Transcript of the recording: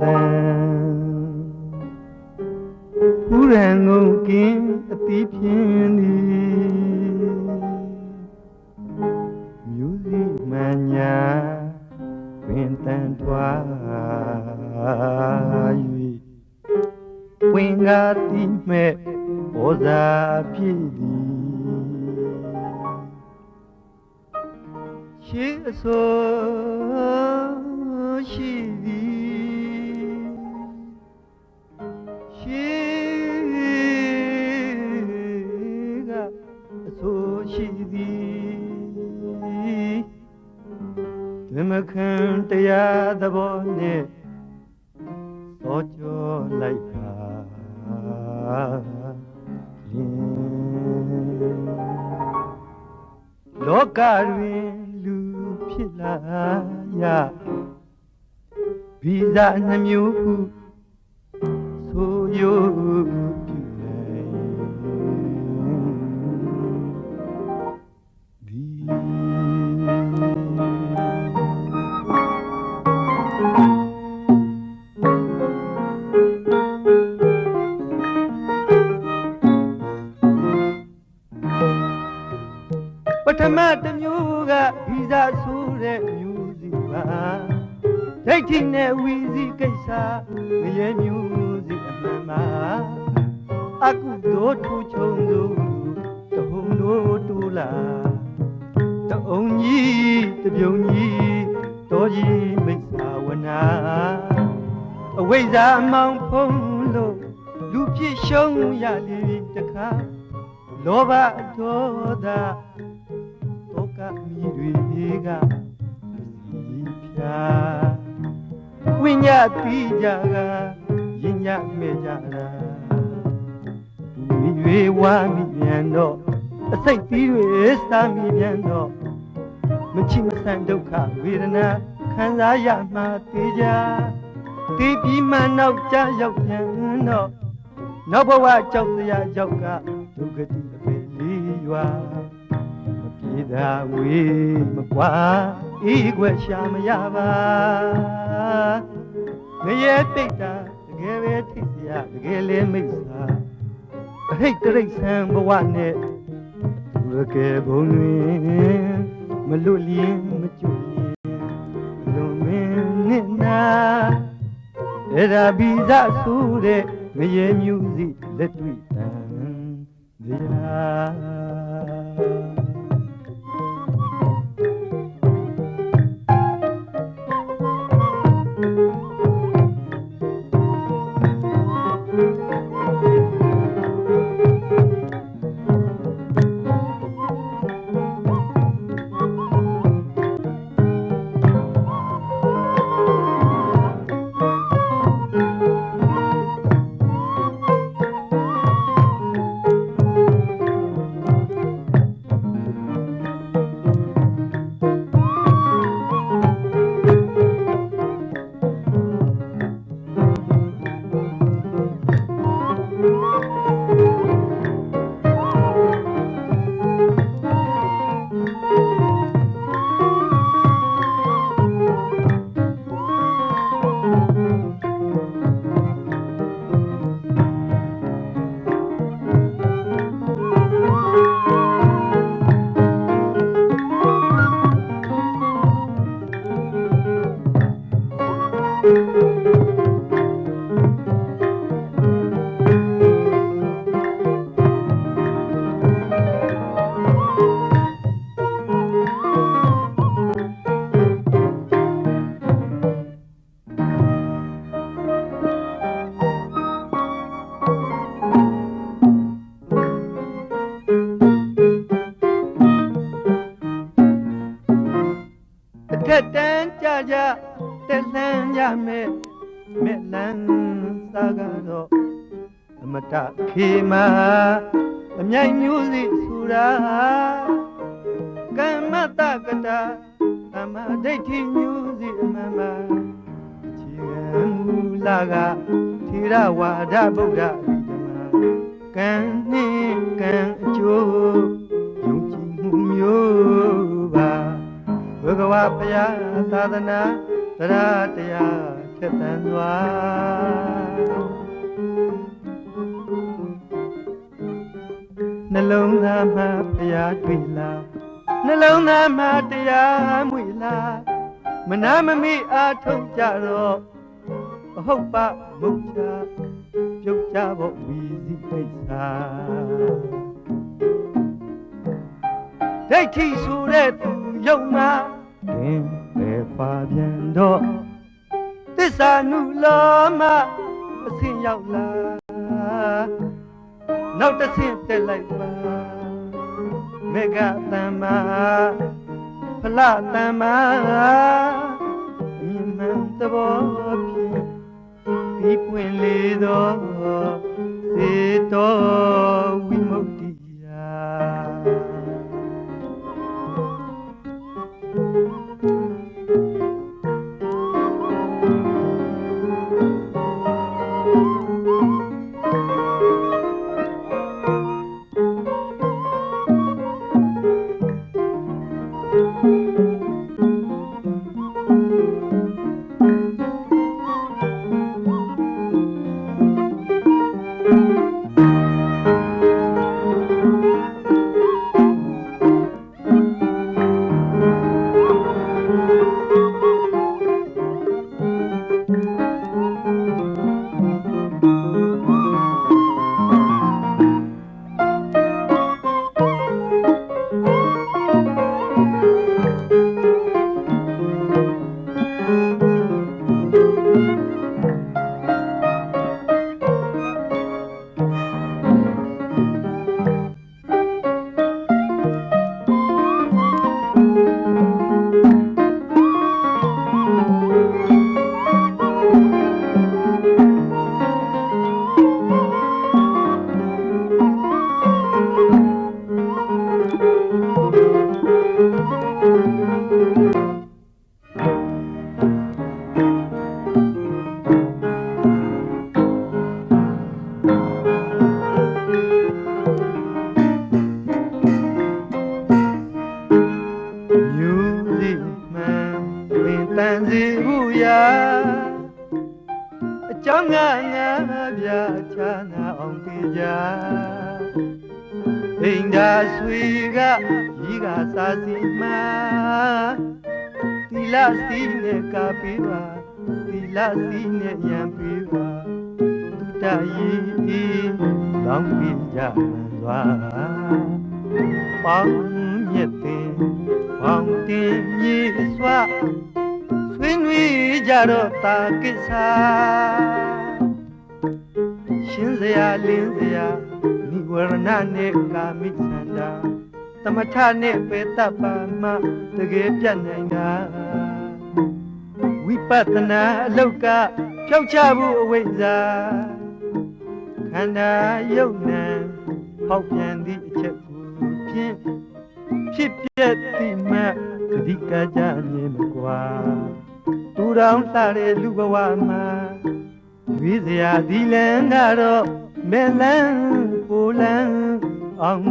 တန်ဖူးရန်ငုံကင်းအတိဖြင်းသည်မျိုးစီမှန်ညာပင်တန်ထွား၍ဝင်ကားတိမဲ့ဩဇာဖြစ်သည်ရှေးအစိုးရှိသည် ကအစိုးရှိသည်ဓမ္မခံတရားသဘောနဲ့သောကြောလိုက်ပါလင်းလောကတွင်လူဖြစ်လာရဗီဇာနှမျိုးဟု ဆိုရပြုနိုင်ဒီပထမတစ်မျိုးကဗီဇာဆိုတဲ့မျိုးစီပါဒိဋ္ဌိနဲ့ဝီစီကိစ္စငရဲမျိုးစီအ မှန်ပါအကုသိုလ်ထူချုံသူတဟုံတို့တူလာတအုံကြီးတပြုံကြီးတော်ကြီးမိစ္ဆာဝနာအဝိဇ္ဇာအမောင်ဖုံးလို့လူဖြစ်ရှုံးရလေတခါလောဘဒေါသဒုက္ခမိတွေကစီဖြာဝိညာပြီးကြကရင် ညမဲ့ကြတာမိတွေဝါမိပြန်တော့အစိတ်သီးတွေစားမိပြန်တော့မချိမဆန်ဒုက္ခဝေဒနာခံစားရမှတေးကြတေးပြီးမှနောက်ကြရောက်ပြန်တော့နောက်ဘဝကြောက်စရာကြောက်ကဒုက္ခတိအပေလေးရွာမပြေသာဝေးမကွာဤခွက်ရှာမရပါငရဲတိတ်တာတကယ် ပဲထိတ်စရာတကယ်လဲမိတ်စာအဟိတ်တရိတ်ဆန်ဘဝနဲ့သူရကယ်ဘုံတွင်မလွတ်လျင်မကျွလျင်လွန်မင်းနဲ့နာအဲ့ဒါဘီဇဆိုတဲ့ငရဲမျိုးစီလက်တွေ့တန်တ ထက်တန်းကြကြတက်လှမ်းရမယ်မဲ့လန်းစားကတော့အမတခေမာအမြိုင်မျိုးစီဆူရာကမ္မတကတာအမဒိဋ္ဌိမျိုးစီအမှန်ပါခြေကမူလာကထေရဝါဒဗုဒ္ဓဓမ္မကံနှင့်ကံအကျိုးယုံကြည်မှုမျိုးပါ ဘဂဝါဘုရားသာသနာတရားတရားထက်သန်စွာနှလုံးသားမှာဖျားတွေ့လားနှလုံးသားမှာတရားမွေလားမနာမမိအားထုတ်ကြတော့အဟုတ်ပါမုတ်ချပြုတ်ကြဖို့ဝီစီကိစ္စဒိဋ္ဌိဆိုတဲ့သူယုံမှာ ခင်ပဲပါပြန်တော့သစ္စာနုလောမအစင်ရောက်လာနောက်တစ်ဆင့်တက်လိုက်ပါမေဃတမ္မာဖလတမ္မာမြင်မှန်သဘောဖြင့်ဒီပွင့်လေသောစေတော် မြူ ဆွေကဤကစားစီမှသီလစီနဲ့ကပေးပါသီလစီနဲ့ရံပေးပါတုတ္တရီလောင်းပြကြစွာပေါင်းမြတ်တင်ပေါင်းတင်မြေစွာဆွေးနွေးကြတော့တာကိစ္စရှင်းစရာလင်းစရာနိ ဝရဏနဲ့ကာမိသန္တာသမထနဲ့ပေတ္တပါမတကယ်ပြတ်နိုင်တာဝိပဿနာအလောက်ကဖြောက်ချဖို့အဝိဇ္ဇာခန္ဓာယုတ်နံဟောက်ပြန်သည့်အချက်ကိုဖြင့်ဖြစ်ပြက်တိမတ်သတိကကြမြင်မကွာသူတော်လှတဲ့လူဘဝမှာဝိဇရာဒီလန်ကတော့မဲလန်း ပူလန်းအောင်